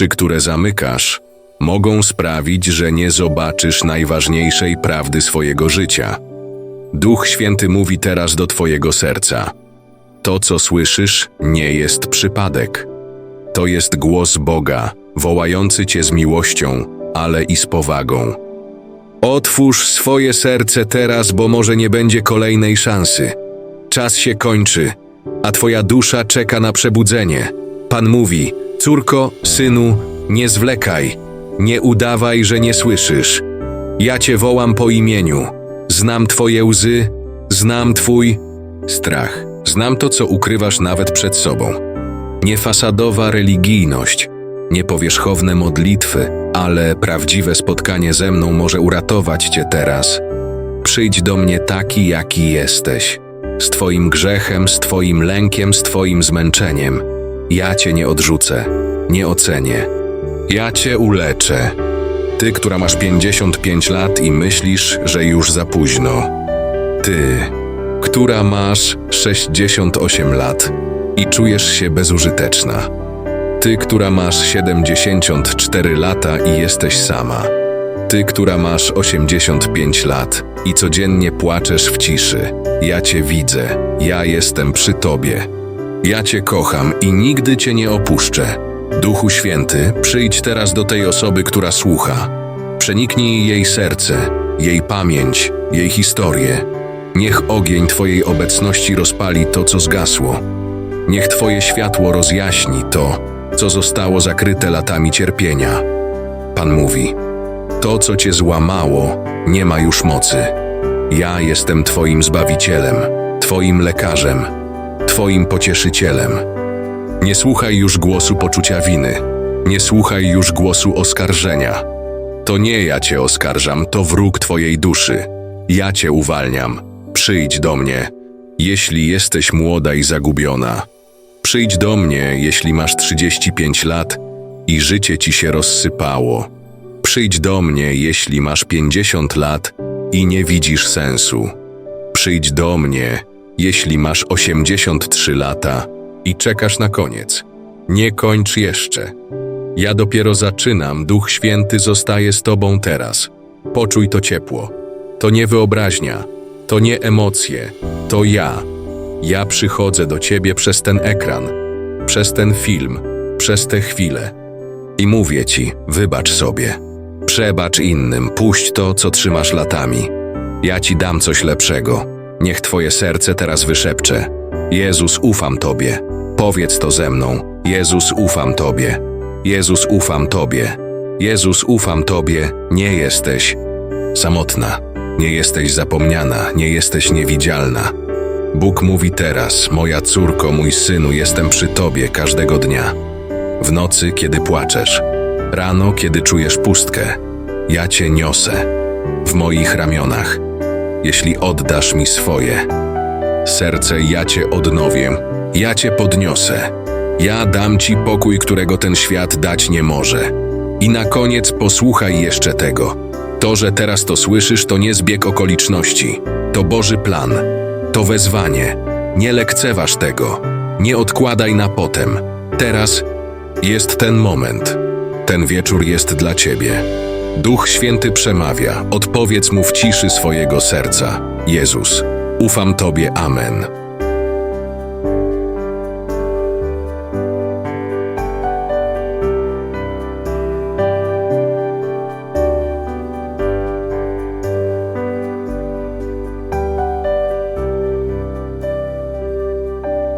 oczy, które zamykasz, mogą sprawić, że nie zobaczysz najważniejszej prawdy swojego życia. Duch Święty mówi teraz do Twojego serca. To, co słyszysz, nie jest przypadek. To jest głos Boga, wołający Cię z miłością, ale i z powagą. Otwórz swoje serce teraz, bo może nie będzie kolejnej szansy. Czas się kończy, a Twoja dusza czeka na przebudzenie. Pan mówi: Córko, synu, nie zwlekaj, nie udawaj, że nie słyszysz. Ja Cię wołam po imieniu. Znam Twoje łzy, znam Twój strach. Znam to, co ukrywasz nawet przed sobą. Niefasadowa religijność, niepowierzchowne modlitwy, ale prawdziwe spotkanie ze mną może uratować Cię teraz. Przyjdź do mnie taki, jaki jesteś. Z Twoim grzechem, z Twoim lękiem, z Twoim zmęczeniem. Ja Cię nie odrzucę, nie ocenię. Ja Cię uleczę. Ty, która masz 55 lat i myślisz, że już za późno. Ty, która masz 68 lat i czujesz się bezużyteczna. Ty, która masz 74 lata i jesteś sama. Ty, która masz 85 lat i codziennie płaczesz w ciszy. Ja Cię widzę, ja jestem przy Tobie. Ja Cię kocham i nigdy Cię nie opuszczę. Duchu Święty, przyjdź teraz do tej osoby, która słucha. Przeniknij jej serce, jej pamięć, jej historię. Niech ogień Twojej obecności rozpali to, co zgasło. Niech Twoje światło rozjaśni to, co zostało zakryte latami cierpienia. Pan mówi: To, co Cię złamało, nie ma już mocy. Ja jestem Twoim zbawicielem, Twoim lekarzem, Twoim pocieszycielem. Nie słuchaj już głosu poczucia winy, nie słuchaj już głosu oskarżenia. To nie ja Cię oskarżam, to wróg Twojej duszy. Ja Cię uwalniam. Przyjdź do mnie, jeśli jesteś młoda i zagubiona. Przyjdź do mnie, jeśli masz 35 lat i życie ci się rozsypało. Przyjdź do mnie, jeśli masz 50 lat i nie widzisz sensu. Przyjdź do mnie, jeśli masz 83 lata i czekasz na koniec. Nie kończ jeszcze. Ja dopiero zaczynam, Duch Święty zostaje z Tobą teraz. Poczuj to ciepło. To nie wyobraźnia, to nie emocje, to ja. Ja przychodzę do Ciebie przez ten ekran, przez ten film, przez te chwile. I mówię Ci, wybacz sobie. Przebacz innym, puść to, co trzymasz latami. Ja Ci dam coś lepszego. Niech Twoje serce teraz wyszepcze. Jezus, ufam Tobie. Powiedz to ze mną. Jezus, ufam Tobie. Jezus, ufam Tobie. Jezus, ufam Tobie. Nie jesteś samotna. Nie jesteś zapomniana, nie jesteś niewidzialna. Bóg mówi teraz, moja córko, mój synu, jestem przy Tobie każdego dnia. W nocy, kiedy płaczesz, rano, kiedy czujesz pustkę, ja Cię niosę w moich ramionach. Jeśli oddasz mi swoje serce, ja Cię odnowię, ja Cię podniosę. Ja dam Ci pokój, którego ten świat dać nie może. I na koniec posłuchaj jeszcze tego. To, że teraz to słyszysz, to nie zbieg okoliczności. To Boży plan. To wezwanie. Nie lekceważ tego. Nie odkładaj na potem. Teraz jest ten moment. Ten wieczór jest dla Ciebie. Duch Święty przemawia. Odpowiedz mu w ciszy swojego serca. Jezus, ufam Tobie. Amen.